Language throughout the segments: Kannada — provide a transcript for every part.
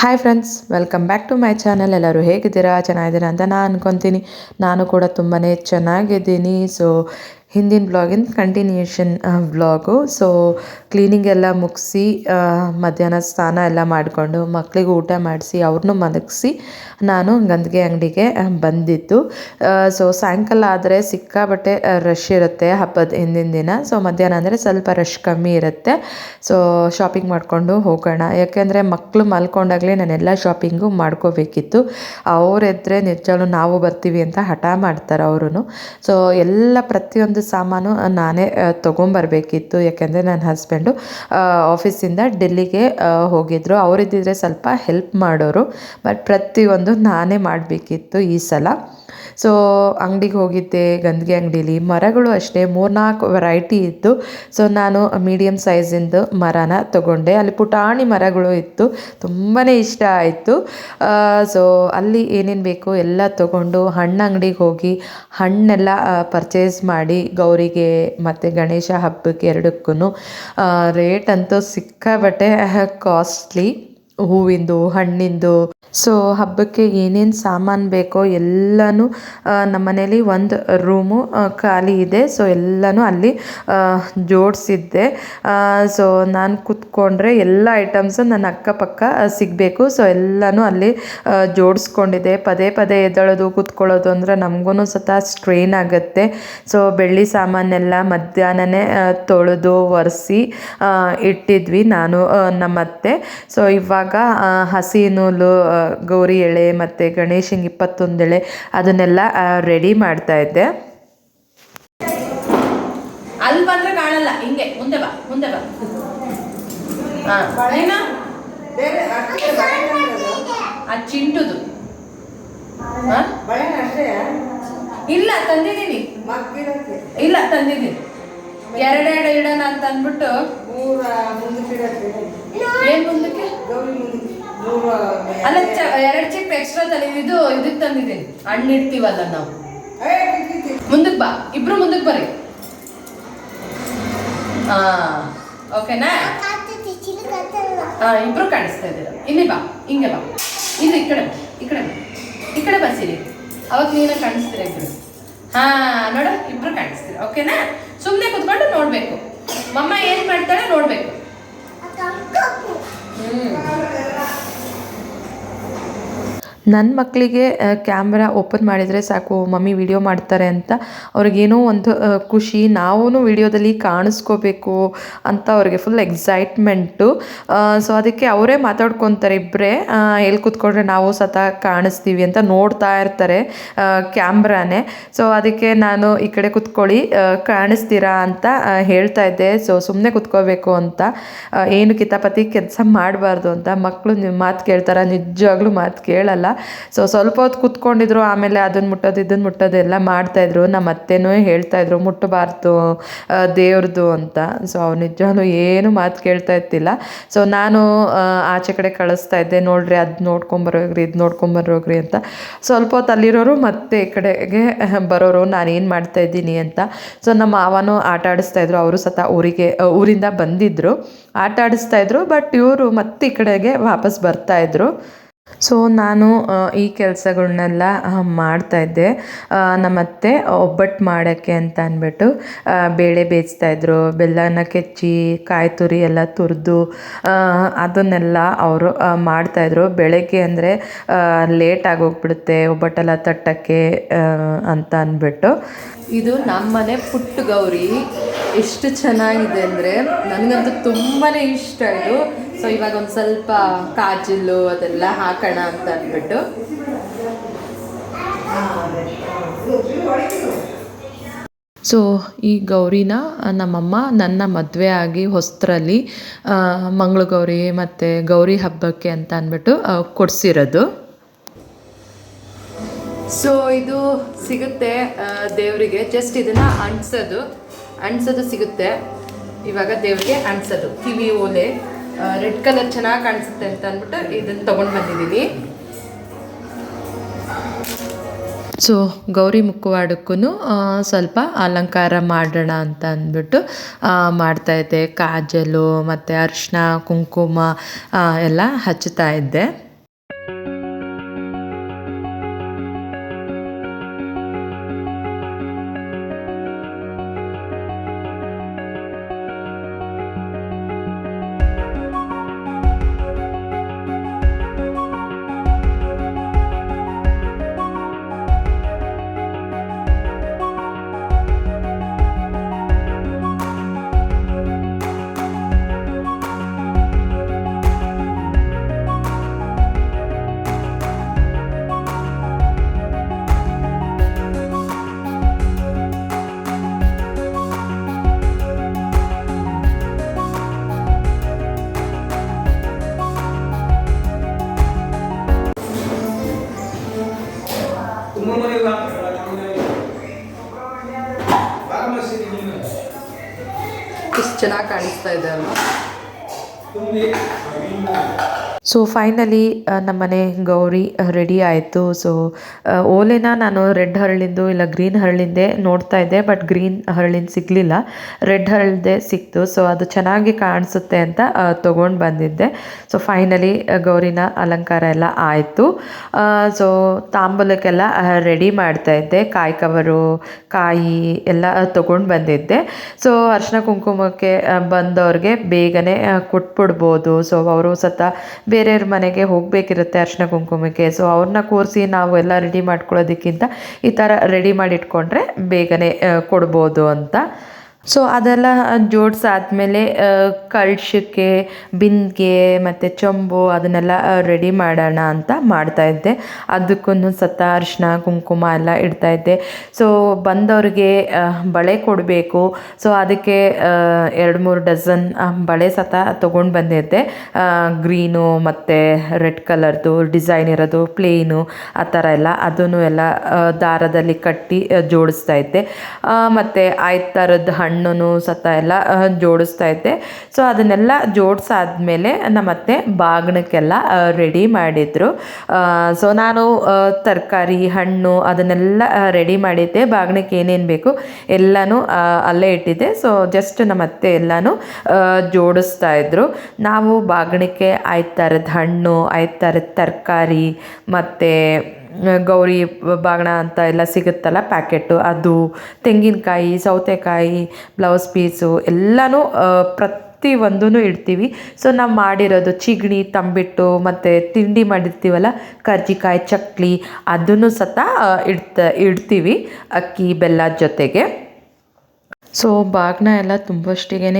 Hi friends welcome back to my channel ಎಲ್ಲರೂ ಹೇಗಿದ್ದೀರಾ? ಚೆನ್ನಾಗಿದ್ದೀರಾ ಅಂತ ನಾನು ಅನ್ಕೊತೀನಿ. ನಾನು ಕೂಡ ತುಂಬಾ ಚೆನ್ನಾಗಿದ್ದೀನಿ. ಸೊ ಹಿಂದಿನ ಬ್ಲಾಗಿನ ಕಂಟಿನ್ಯೂಷನ್ ಬ್ಲಾಗು ಸೊ ಕ್ಲೀನಿಂಗ್ ಎಲ್ಲ ಮುಗಿಸಿ ಮಧ್ಯಾಹ್ನ ಸ್ನಾನ ಎಲ್ಲ ಮಾಡಿಕೊಂಡು ಮಕ್ಕಳಿಗೆ ಊಟ ಮಾಡಿಸಿ ಅವ್ರನ್ನೂ ಮಲಗಿಸಿ ನಾನು ಗಂದಿಗೆ ಅಂಗಡಿಗೆ ಬಂದಿದ್ದು. ಸೊ ಸಾಯಂಕಾಲ ಆದರೆ ಸಿಕ್ಕಾಬಟ್ಟೆ ರಶ್ ಇರುತ್ತೆ ಹಬ್ಬದ ಹಿಂದಿನ ದಿನ. ಸೊ ಮಧ್ಯಾಹ್ನ ಅಂದರೆ ಸ್ವಲ್ಪ ರಶ್ ಕಮ್ಮಿ ಇರುತ್ತೆ. ಸೊ ಶಾಪಿಂಗ್ ಮಾಡಿಕೊಂಡು ಹೋಗೋಣ. ಯಾಕೆಂದರೆ ಮಕ್ಕಳು ಮಲ್ಕೊಂಡಾಗಲೇ ನಾನೆಲ್ಲ ಶಾಪಿಂಗು ಮಾಡ್ಕೋಬೇಕಿತ್ತು. ಅವರೆದ್ರೆ ನಿಜವಾಗ್ಲೂ ನಾವು ಬರ್ತೀವಿ ಅಂತ ಹಠ ಮಾಡ್ತಾರೆ ಅವರು ಸೊ ಎಲ್ಲ ಪ್ರತಿಯೊಂದು ಸಾಮಾನು ನಾನೇ ತೊಗೊಂಬರ್ಬೇಕಿತ್ತು. ಯಾಕೆಂದರೆ ನನ್ನ ಹಸ್ಬೆಂಡು ಆಫೀಸಿಂದ ಡೆಲ್ಲಿಗೆ ಹೋಗಿದ್ದರು ಅವರಿದ್ದಿದ್ರೆ ಸ್ವಲ್ಪ ಹೆಲ್ಪ್ ಮಾಡೋರು ಬಟ್ ಪ್ರತಿಯೊಂದು ನಾನೇ ಮಾಡಬೇಕಿತ್ತು ಈ ಸಲ. ಸೊ ಅಂಗಡಿಗೆ ಹೋಗಿದ್ದೆ, ಗಂದಿಗೆ ಅಂಗಡೀಲಿ. ಮರಗಳು ಅಷ್ಟೇ, ಮೂರ್ನಾಲ್ಕು ವೆರೈಟಿ ಇತ್ತು. ಸೊ ನಾನು ಮೀಡಿಯಮ್ ಸೈಜಿಂದು ಮರನ ತಗೊಂಡೆ. ಅಲ್ಲಿ ಪುಟಾಣಿ ಮರಗಳು ಇತ್ತು. ತುಂಬಾ ಇಷ್ಟ ಆಯಿತು. ಸೊ ಅಲ್ಲಿ ಏನೇನು ಬೇಕು ಎಲ್ಲ ತಗೊಂಡು ಹಣ್ಣು ಅಂಗಡಿಗೆ ಹೋಗಿ, ಹಣ್ಣೆಲ್ಲ ಪರ್ಚೇಸ್ ಮಾಡಿ, ಗೌರಿಗೆ ಮತ್ತು ಗಣೇಶ ಹಬ್ಬಕ್ಕೆ ಎರಡಕ್ಕೂ ರೇಟ್ ಅಂತೂ ಸಿಕ್ಕಾಬಟ್ಟೆ ಕಾಸ್ಟ್ಲಿ ಹೂವಿಂದು, ಹಣ್ಣಿಂದು. ಸೊ ಹಬ್ಬಕ್ಕೆ ಏನೇನು ಸಾಮಾನು ಬೇಕೋ ಎಲ್ಲನೂ ನಮ್ಮ ಮನೇಲಿ ಒಂದು ರೂಮು ಖಾಲಿ ಇದೆ. ಸೊ ಎಲ್ಲನೂ ಅಲ್ಲಿ ಜೋಡಿಸಿದ್ದೆ. ಸೊ ನಾನು ಕೂತ್ಕೊಂಡ್ರೆ ಎಲ್ಲ ಐಟಮ್ಸು ನನ್ನ ಅಕ್ಕಪಕ್ಕ ಸಿಗಬೇಕು. ಸೊ ಎಲ್ಲನೂ ಅಲ್ಲಿ ಜೋಡಿಸ್ಕೊಂಡಿದ್ದೆ. ಪದೇ ಪದೇ ಎದ್ದೇಳೋದು, ಕೂತ್ಕೊಳ್ಳೋದು ಅಂದರೆ ನಮಗೂ ಸತ ಸ್ಟ್ರೈನ್ ಆಗುತ್ತೆ. ಸೊ ಬೆಳ್ಳಿ ಸಾಮಾನೆಲ್ಲ ಮಧ್ಯಾಹ್ನನೇ ತೊಳೆದು, ಒರೆಸಿ ಇಟ್ಟಿದ್ವಿ ನಾನು ನಮ್ಮತ್ತೆ. ಸೊ ಇವಾಗ ಹಸಿ ನೂಲು ಗೌರಿ ಎಳೆ ಮತ್ತು ಗಣೇಶಂಗೆ ಇಪ್ಪತ್ತೊಂದು ಎಳೆ ಅದನ್ನೆಲ್ಲ ರೆಡಿ ಮಾಡ್ತಾ ಇದ್ದೆ. ಅಲ್ಲಿ ಬಂದ್ರೆ ಕಾಣಲ್ಲ ಹಿಂಗೆ ಮುಂದೆ ಬಾ ಮುಂದೆ ಬಾ. ಹಾ. ಏನ ಬೇರೆ ಆ ಚಿಂಟುದು ಇಲ್ಲ ತಂದಿದ್ದೀನಿ. ಇಲ್ಲ ತಂದಿದ್ದೀನಿ. ಎರಡೆರಡು ಇಡೋಣ ಅಂತ ಅಂದ್ಬಿಟ್ಟು ಮೂರ ಮುಂದಕ್ಕೆ ಇಡಕ್ಕೆ. ಏನ್ ಮುಂದಕ್ಕೆ? ಗೌರಿ ಮುಂದಕ್ಕೆ. ಅಲ್ಲ ಚ- ಎರಡ್ ಚಿಪ್ ಎಕ್ಸ್ಟ್ರಾ ತಂದಿದ್ದೀನಿ ಇದು ಇದಕ್ಕೆ ತಂದಿದ್ದೀನಿ. ಹಣ್ಣು ಇಡ್ತೀವಲ್ಲ ನಾವು. ಮುಂದಕ್ಕೆ ಬಾ ಇಬ್ರು ಮುಂದಕ್ಕೆ ಬರ್ರಿ. ಹಾ ಓಕೆನಾ? ಹಾ ಇಬ್ರು ಕಾಣಿಸ್ತಾ ಇದ್ದೀರ? ಇಲ್ಲಿ ಬಾ ಹಿಂಗೆ ಬಾ. ಇಲ್ಲಿ ಈ ಕಡೆ ಈ ಕಡೆ. ಈ ಕಡೆ ಬಸ್ಸಿರಿ ಅವಾಗ ನೀನು ಕಾಣಿಸ್ತೀರ ಇಬ್ರು? ಹಾ ನೋಡ ಇಬ್ರು ಕಾಣಿಸ್ತೀರ? ಓಕೆನಾ? ಸುಮ್ಮನೆ ಕುತ್ಕೊಂಡು ನೋಡ್ಬೇಕು. ಮಮ್ಮ ಏನ್ ಮಾಡ್ತಾಳೆ ನೋಡ್ಬೇಕು. ನನ್ನ ಮಕ್ಕಳಿಗೆ ಕ್ಯಾಮ್ರಾ ಓಪನ್ ಮಾಡಿದರೆ ಸಾಕು, ಮಮ್ಮಿ ವಿಡಿಯೋ ಮಾಡ್ತಾರೆ ಅಂತ. ಅವ್ರಿಗೇನೋ ಒಂದು ಖುಷಿ ನಾವೂ ವಿಡಿಯೋದಲ್ಲಿ ಕಾಣಿಸ್ಕೋಬೇಕು ಅಂತ ಅವ್ರಿಗೆ ಫುಲ್ ಎಕ್ಸೈಟ್ಮೆಂಟು ಸೊ ಅದಕ್ಕೆ ಅವರೇ ಮಾತಾಡ್ಕೊತಾರೆ ಇಬ್ಬರೇ ಎಲ್ಲಿ ಕೂತ್ಕೊಂಡ್ರೆ ನಾವು ಸತ ಕಾಣಿಸ್ತೀವಿ ಅಂತ ನೋಡ್ತಾ ಇರ್ತಾರೆ ಕ್ಯಾಮ್ರಾನೇ. ಸೊ ಅದಕ್ಕೆ ನಾನು ಈ ಕಡೆ ಕೂತ್ಕೊಳ್ಳಿ ಕಾಣಿಸ್ತೀರಾ ಅಂತ ಹೇಳ್ತಾ ಇದ್ದೆ. ಸೊ ಸುಮ್ಮನೆ ಕೂತ್ಕೋಬೇಕು ಅಂತ. ಏನು ಕಿತಾಪತಿ ಕೆಲಸ ಮಾಡಬಾರ್ದು ಅಂತ. ಮಕ್ಕಳು ನಿಮ್ಮ ಮಾತು ಕೇಳ್ತಾರ? ನಿಜವಾಗ್ಲೂ ಮಾತು ಕೇಳಲ್ಲ. ಸೊ ಸ್ವಲ್ಪ ಹೊತ್ತು ಕುತ್ಕೊಂಡಿದ್ರು, ಆಮೇಲೆ ಅದನ್ನು ಮುಟ್ಟೋದು ಇದನ್ನು ಮುಟ್ಟೋದು ಎಲ್ಲ ಮಾಡ್ತಾಯಿದ್ರು ನಮ್ಮ ಅತ್ತೆನೂ ಹೇಳ್ತಾಯಿದ್ರು ಮುಟ್ಟಬಾರ್ದು ದೇವ್ರದ್ದು ಅಂತ. ಸೊ ಅವ್ರು ನಿಜವೂ ಏನು ಮಾತು ಕೇಳ್ತಾ ಇರ್ತಿಲ್ಲ ಸೊ ನಾನು ಆಚೆ ಕಡೆ ಕಳಿಸ್ತಾ ಇದ್ದೆ, ನೋಡ್ರಿ, ಅದು ನೋಡ್ಕೊಂಬರೋಗ್ರಿ ಇದು ನೋಡ್ಕೊಂಬರೋಗ್ರಿ ಅಂತ. ಸ್ವಲ್ಪ ಹೊತ್ತು ಅಲ್ಲಿರೋರು ಮತ್ತೆ ಈ ಕಡೆಗೆ ಬರೋರು, ನಾನು ಏನು ಮಾಡ್ತಾ ಇದ್ದೀನಿ ಅಂತ. ಸೊ ನಮ್ಮ ಮಾವನೂ ಆಟ ಆಡಿಸ್ತಾ ಇದ್ರು, ಅವರು ಸತ ಊರಿಗೆ ಊರಿಂದ ಬಂದಿದ್ದರು ಆಟ ಆಡಿಸ್ತಾ ಇದ್ರು, ಬಟ್ ಇವರು ಮತ್ತೆ ಈ ಕಡೆಗೆ ವಾಪಸ್ ಬರ್ತಾ ಇದ್ರು. ಸೊ ನಾನು ಈ ಕೆಲಸಗಳನ್ನೆಲ್ಲ ಮಾಡ್ತಾಯಿದ್ದೆ ನಮ್ಮತ್ತೆ ಒಬ್ಬಟ್ಟು ಮಾಡೋಕ್ಕೆ ಅಂತ ಅಂದ್ಬಿಟ್ಟು ಬೇಳೆ ಬೇಯಿಸ್ತಾಯಿದ್ರು ಬೆಲ್ಲನ ಕೆಚ್ಚಿ, ಕಾಯಿ ತುರಿ ಎಲ್ಲ ತುರಿದು ಅದನ್ನೆಲ್ಲ ಅವರು ಮಾಡ್ತಾಯಿದ್ರು ಬೆಳಗ್ಗೆ ಅಂದರೆ ಲೇಟ್ ಆಗೋಗ್ಬಿಡುತ್ತೆ, ಒಬ್ಬಟ್ಟೆಲ್ಲ ತಟ್ಟಕ್ಕೆ ಅಂತ ಅಂದ್ಬಿಟ್ಟು ಇದು ನಮ್ಮನೆ ಪುಟ್ಟ ಗೌರಿ ಎಷ್ಟು ಚೆನ್ನಾಗಿದೆ ಅಂದರೆ, ನನಗಂತೂ ತುಂಬಾ ಇಷ್ಟ ಇದು. ಸೊ ಇವಾಗ ಒಂದು ಸ್ವಲ್ಪ ಕಾಜಲು ಅದೆಲ್ಲ ಹಾಕೋಣ ಅಂತ ಅಂದ್ಬಿಟ್ಟು. ಸೊ ಈ ಗೌರಿನ ನಮ್ಮಮ್ಮ ನನ್ನ ಮದುವೆ ಆಗಿ ಹೊಸರಲ್ಲಿ ಮಂಗಳ ಗೌರಿ ಮತ್ತು ಗೌರಿ ಹಬ್ಬಕ್ಕೆ ಅಂತ ಅಂದ್ಬಿಟ್ಟು ಕೊಡಿಸಿರೋದು. ಸೊ ಇದು ಸಿಗುತ್ತೆ ದೇವರಿಗೆ. ಜಸ್ಟ್ ಇದನ್ನು ಅಂಟಿಸೋದು. ಅಂಟಿಸೋದು ಸಿಗುತ್ತೆ. ಇವಾಗ ದೇವರಿಗೆ ಅಂಟಿಸೋದು. ಕಿವಿ ಓಲೆ. ರೆಡ್ ಕಲರ್ ಚೆನ್ನಾಗಿ ಕಾಣಿಸುತ್ತೆ ಅಂತ ಅಂದ್ಬಿಟ್ಟು ಇದನ್ನು ತೊಗೊಂಡು ಬಂದಿದ್ದೀನಿ. ಸೊ ಗೌರಿ ಮುಖವಾಡಕ್ಕೂ ಸ್ವಲ್ಪ ಅಲಂಕಾರ ಮಾಡೋಣ ಅಂತ ಅಂದ್ಬಿಟ್ಟು ಮಾಡ್ತಾಯಿದ್ದೆ ಕಾಜಲು, ಮತ್ತು ಅರಿಶಿನ ಕುಂಕುಮ ಎಲ್ಲ ಹಚ್ತಾ ಇದ್ದೆ. ಚೆನ್ನಾಗಿ ಕಾಣಿಸ್ತಾ ಇದೆ ಅಲ್ವಾ? ಸೊ ಫೈನಲಿ ನಮ್ಮನೆ ಗೌರಿ ರೆಡಿ ಆಯಿತು. ಸೊ ಓಲೆನ ನಾನು ರೆಡ್ ಹರಳಿಂದು ಇಲ್ಲ ಗ್ರೀನ್ ಹರಳಿಂದೆ ನೋಡ್ತಾ ಇದ್ದೆ ಬಟ್ ಗ್ರೀನ್ ಹರಳಿನ ಸಿಗಲಿಲ್ಲ. ರೆಡ್ ಹರಳ್ದೆ ಸಿಕ್ತು. ಸೊ ಅದು ಚೆನ್ನಾಗಿ ಕಾಣಿಸುತ್ತೆ ಅಂತ ತೊಗೊಂಡು ಬಂದಿದ್ದೆ. ಸೊ ಫೈನಲಿ ಗೌರಿನ ಅಲಂಕಾರ ಎಲ್ಲ ಆಯಿತು. ಸೊ ತಾಂಬೂಲಕ್ಕೆಲ್ಲ ರೆಡಿ ಮಾಡ್ತಾ ಇದ್ದೆ. ಕಾಯಿ ಕವರು, ಕಾಯಿ ಎಲ್ಲ ತೊಗೊಂಡು ಬಂದಿದ್ದೆ. ಸೊ ಅರ್ಶಿನ ಕುಂಕುಮಕ್ಕೆ ಬಂದವ್ರಿಗೆ ಬೇಗನೆ ಕೊಟ್ಬಿಡ್ಬೋದು. ಸೊ ಅವರು ಸತ ಬೇರೆಯವ್ರ ಮನೆಗೆ ಹೋಗಬೇಕಿರುತ್ತೆ ಅರ್ಶಿನ ಕುಂಕುಮಕ್ಕೆ. ಸೊ ಅವ್ರನ್ನ ಕೂರಿಸಿ ನಾವು ಎಲ್ಲ ರೆಡಿ ಮಾಡ್ಕೊಳ್ಳೋದಕ್ಕಿಂತ ಈ ಥರ ರೆಡಿ ಮಾಡಿ ಇಟ್ಕೊಂಡ್ರೆ ಬೇಗನೆ ಕೊಡ್ಬೋದು ಅಂತ. ಸೊ ಅದೆಲ್ಲ ಜೋಡಿಸಾದ್ಮೇಲೆ ಕಳ್ಶಕ್ಕೆ ಬಿಂದಿಗೆ, ಮತ್ತು ಚೊಂಬು ಅದನ್ನೆಲ್ಲ ರೆಡಿ ಮಾಡೋಣ ಅಂತ ಮಾಡ್ತಾಯಿದ್ದೆ ಅದಕ್ಕೊಂದು ಸತ ಅರಿಶಿನ ಕುಂಕುಮ ಎಲ್ಲ ಇಡ್ತಾಯಿದ್ದೆ ಸೊ ಬಂದವ್ರಿಗೆ ಬಳೆ ಕೊಡಬೇಕು. ಸೊ ಅದಕ್ಕೆ ಎರಡು ಮೂರು ಡಜನ್ ಬಳೆ ಸತ ತೊಗೊಂಡು ಬಂದಿದ್ದೆ. ಗ್ರೀನು ಮತ್ತು ರೆಡ್ ಕಲರ್ದು, ಡಿಸೈನ್ ಇರೋದು, ಪ್ಲೇನು, ಆ ಥರ ಎಲ್ಲ ಅದನ್ನು ಎಲ್ಲ ದಾರದಲ್ಲಿ ಕಟ್ಟಿ ಜೋಡಿಸ್ತಾ ಇದ್ದೆ. ಮತ್ತು ಆಯ್ತು ಥರದ ಹಣ್ಣು ಸತ ಎಲ್ಲ ಜೋಡಿಸ್ತಾ ಇದ್ದೆ. ಸೊ ಅದನ್ನೆಲ್ಲ ಜೋಡಿಸಾದ್ಮೇಲೆ ನಮ್ಮತ್ತೆ ಬಾಗಣಕ್ಕೆಲ್ಲ ರೆಡಿ ಮಾಡಿದರು. ಸೊ ನಾನು ತರಕಾರಿ, ಹಣ್ಣು ಅದನ್ನೆಲ್ಲ ರೆಡಿ ಮಾಡಿದ್ದೆ. ಬಾಗಣಕ್ಕೆ ಏನೇನು ಬೇಕು ಎಲ್ಲನೂ ಅಲ್ಲೇ ಇಟ್ಟಿದ್ದೆ. ಸೊ ಜಸ್ಟ್ ನಮ್ಮತ್ತೆ ಎಲ್ಲನೂ ಜೋಡಿಸ್ತಾ ಇದ್ರು. ನಾವು ಬಾಗಣಕ್ಕೆ ಆಯ್ತು ಥರದ ಹಣ್ಣು ಆಯ್ತು ಥರದ ತರಕಾರಿ, ಮತ್ತು ಗೌರಿ ಬಾಗಣ ಅಂತ ಎಲ್ಲ ಸಿಗುತ್ತಲ್ಲ ಪ್ಯಾಕೆಟು ಅದು ತೆಂಗಿನಕಾಯಿ, ಸೌತೆಕಾಯಿ, ಬ್ಲೌಸ್ ಪೀಸು ಎಲ್ಲನೂ ಪ್ರತಿ ಒಂದೂ ಇಡ್ತೀವಿ. ಸೊ, ನಾವು ಮಾಡಿರೋದು ಚಿಗಣಿ, ತಂಬಿಟ್ಟು ಮತ್ತು ತಿಂಡಿ ಮಾಡಿರ್ತೀವಲ್ಲ, ಕರ್ಜಿಕಾಯಿ, ಚಕ್ಲಿ ಅದನ್ನು ಸತ ಇಡ್ತ, ಇಡ್ತೀವಿ ಅಕ್ಕಿ ಬೆಲ್ಲದ ಜೊತೆಗೆ. ಸೊ ಬಾಗ್ನ ಎಲ್ಲ ತುಂಬಷ್ಟಿಗೆ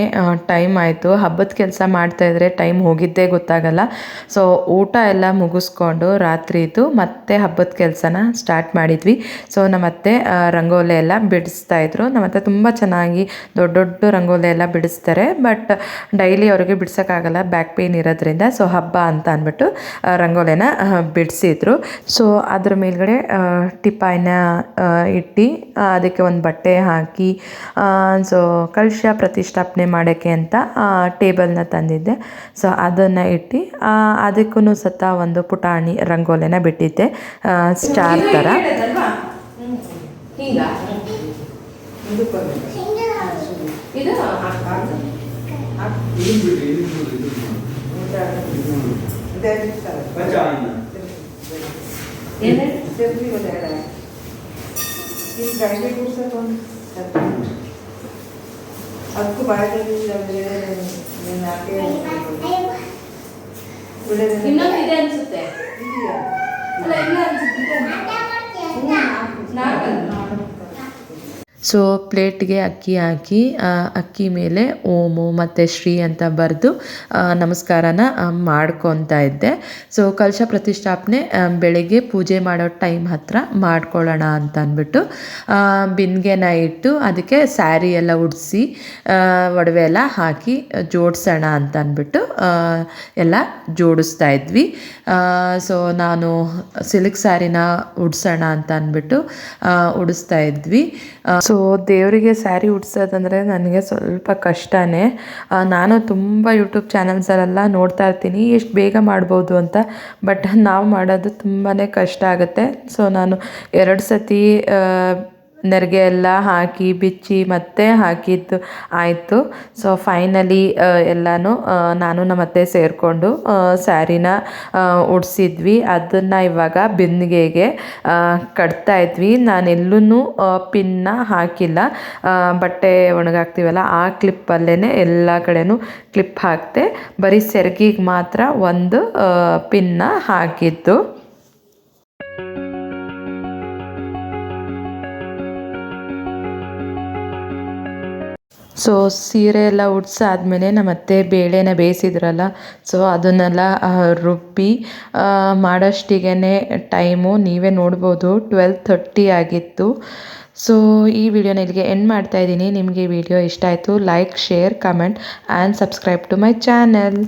ಟೈಮ್ ಆಯಿತು. ಹಬ್ಬದ ಕೆಲಸ ಮಾಡ್ತಾಯಿದ್ರೆ ಟೈಮ್ ಹೋಗಿದ್ದೇ ಗೊತ್ತಾಗಲ್ಲ. ಸೊ ಊಟ ಎಲ್ಲ ಮುಗಿಸ್ಕೊಂಡು ರಾತ್ರಿದು ಮತ್ತೆ ಹಬ್ಬದ ಕೆಲಸನ ಸ್ಟಾರ್ಟ್ ಮಾಡಿದ್ವಿ. ಸೊ ನಮ್ಮತ್ತೆ ರಂಗೋಲೆ ಎಲ್ಲ ಬಿಡಿಸ್ತಾಯಿದ್ರು ನಮ್ಮತ್ತೆ ತುಂಬ ಚೆನ್ನಾಗಿ ದೊಡ್ಡ ದೊಡ್ಡ ರಂಗೋಲೆ ಎಲ್ಲ ಬಿಡಿಸ್ತಾರೆ. ಬಟ್ ಡೈಲಿ ಅವ್ರಿಗೆ ಬಿಡ್ಸೋಕ್ಕಾಗಲ್ಲ ಬ್ಯಾಕ್ ಪೇನ್ ಇರೋದ್ರಿಂದ. ಸೊ ಹಬ್ಬ ಅಂತ ಅಂದ್ಬಿಟ್ಟು ರಂಗೋಲೆನ ಬಿಡಿಸಿದ್ರು. ಸೊ ಅದ್ರ ಮೇಲ್ಗಡೆ ಟಿಪಾಯಿನ ಇಟ್ಟು ಅದಕ್ಕೆ ಒಂದು ಬಟ್ಟೆ ಹಾಕಿ ಸೊ ಕಲಶ ಪ್ರತಿಷ್ಠಾಪನೆ ಮಾಡೋಕ್ಕೆ ಅಂತ ಟೇಬಲ್ನ ತಂದಿದ್ದೆ ಸೊ ಅದನ್ನು ಇಟ್ಟು ಅದಕ್ಕೂ ಸತ ಒಂದು ಪುಟಾಣಿ ರಂಗೋಲಿನ ಬಿಟ್ಟಿದ್ದೆ ಸ್ಟಾರ್ ಥರ. ಏನೇ? ಸೇರ್ಸಿ ಒಂದೆರಡು. ಇಲ್ಲಿ ಗಾಡಿ ಕೂರ್ಸಕ್ಕೆ ಒಂದು ಸ್ವಲ್ಪ. ಅದಕ್ಕೂ ಭಾಳ ಬಿಡೋದಿಲ್ಲ. ಇನ್ನೊಂದು ಇದೆ ಅನ್ಸುತ್ತೆ ಇಲ್ಲ ಅಲ್ಲ ಇಲ್ಲ ಅನ್ಸುತ್ತೆ ಇದೆ. ಸೊ ಪ್ಲೇಟ್ಗೆ ಅಕ್ಕಿ ಹಾಕಿ ಅಕ್ಕಿ ಮೇಲೆ ಓಮು ಮತ್ತು ಶ್ರೀ ಅಂತ ಬರೆದು ನಮಸ್ಕಾರನ ಮಾಡ್ಕೊತಾ ಇದ್ದೆ. ಸೊ ಕಲಶ ಪ್ರತಿಷ್ಠಾಪನೆ ಬೆಳಗ್ಗೆ ಪೂಜೆ ಮಾಡೋ ಟೈಮ್ ಹತ್ರ ಮಾಡ್ಕೊಳ್ಳೋಣ ಅಂತ ಅಂದ್ಬಿಟ್ಟು ಬಿಂದಿಗೆನ ಇಟ್ಟು ಅದಕ್ಕೆ ಸ್ಯಾರಿ ಎಲ್ಲ ಉಡಿಸಿ ಒಡವೆ ಎಲ್ಲ ಹಾಕಿ ಜೋಡಿಸೋಣ ಅಂತ ಅಂದ್ಬಿಟ್ಟು ಎಲ್ಲ ಜೋಡಿಸ್ತಾ ಇದ್ವಿ. ಸೊ ನಾನು ಸಿಲ್ಕ್ ಸ್ಯಾರಿನ ಉಡ್ಸೋಣ ಅಂತ ಅಂದ್ಬಿಟ್ಟು ಉಡಿಸ್ತಾ ಇದ್ವಿ. ಸೊ ದೇವರಿಗೆ ಸ್ಯಾರಿ ಉಡ್ಸೋದಂದರೆ ನನಗೆ ಸ್ವಲ್ಪ ಕಷ್ಟನೇ. ನಾನು ತುಂಬ ಯೂಟ್ಯೂಬ್ ಚಾನಲ್ಸಲ್ಲೆಲ್ಲ ನೋಡ್ತಾ ಇರ್ತೀನಿ. ಎಷ್ಟು ಬೇಗ ಮಾಡ್ಬೋದು ಅಂತ. ಬಟ್ ನಾವು ಮಾಡೋದು ತುಂಬಾ ಕಷ್ಟ ಆಗುತ್ತೆ. ಸೊ ನಾನು ಎರಡು ಸತಿ ನೆರಿಗೆ ಎಲ್ಲ ಹಾಕಿ, ಬಿಚ್ಚಿ ಮತ್ತೆ ಹಾಕಿದ್ದು ಆಯಿತು. ಸೊ ಫೈನಲಿ ಎಲ್ಲನೂ ನಾನು ನಮ್ಮ ಅತ್ತೆ ಸೇರಿಕೊಂಡು ಸ್ಯಾರಿನ ಉಡ್ಸಿದ್ವಿ. ಅದನ್ನು ಇವಾಗ ಬಿಂದಿಗೆಗೆ ಕಟ್ತಾ ಇದ್ವಿ. ನಾನೆಲ್ಲೂ ಪಿನ್ನ ಹಾಕಿಲ್ಲ. ಬಟ್ಟೆ ಒಣಗಾಕ್ತೀವಲ್ಲ, ಆ ಕ್ಲಿಪ್ಪಲ್ಲೇ ಎಲ್ಲ ಕಡೆನೂ ಕ್ಲಿಪ್ ಹಾಕ್ತೆ ಬರೀ ಸೆರ್ಗಿಗೆ ಮಾತ್ರ ಒಂದು ಪಿನ್ನ ಹಾಕಿದ್ದು. ಸೊ ಸೀರೆ ಎಲ್ಲ ಉಡ್ಸಾದ್ಮೇಲೆ ನಮ್ಮ ಅತ್ತೆ ಬೇಳೆನ ಬೇಯಿಸಿದ್ರಲ್ಲ ಸೊ ಅದನ್ನೆಲ್ಲ ರುಬ್ಬಿ ಮಾಡೋಷ್ಟಿಗೆ ಟೈಮು ನೀವೇ ನೋಡ್ಬೋದು, ಟ್ವೆಲ್ ಥರ್ಟಿ ಆಗಿತ್ತು. ಸೊ ಈ ವಿಡಿಯೋನ ಇಲ್ಲಿಗೆ ಎಂಡ್ ಮಾಡ್ತಾ ಇದ್ದೀನಿ. ನಿಮಗೆ ವಿಡಿಯೋ ಇಷ್ಟ ಆಯಿತು like share comment and subscribe to my channel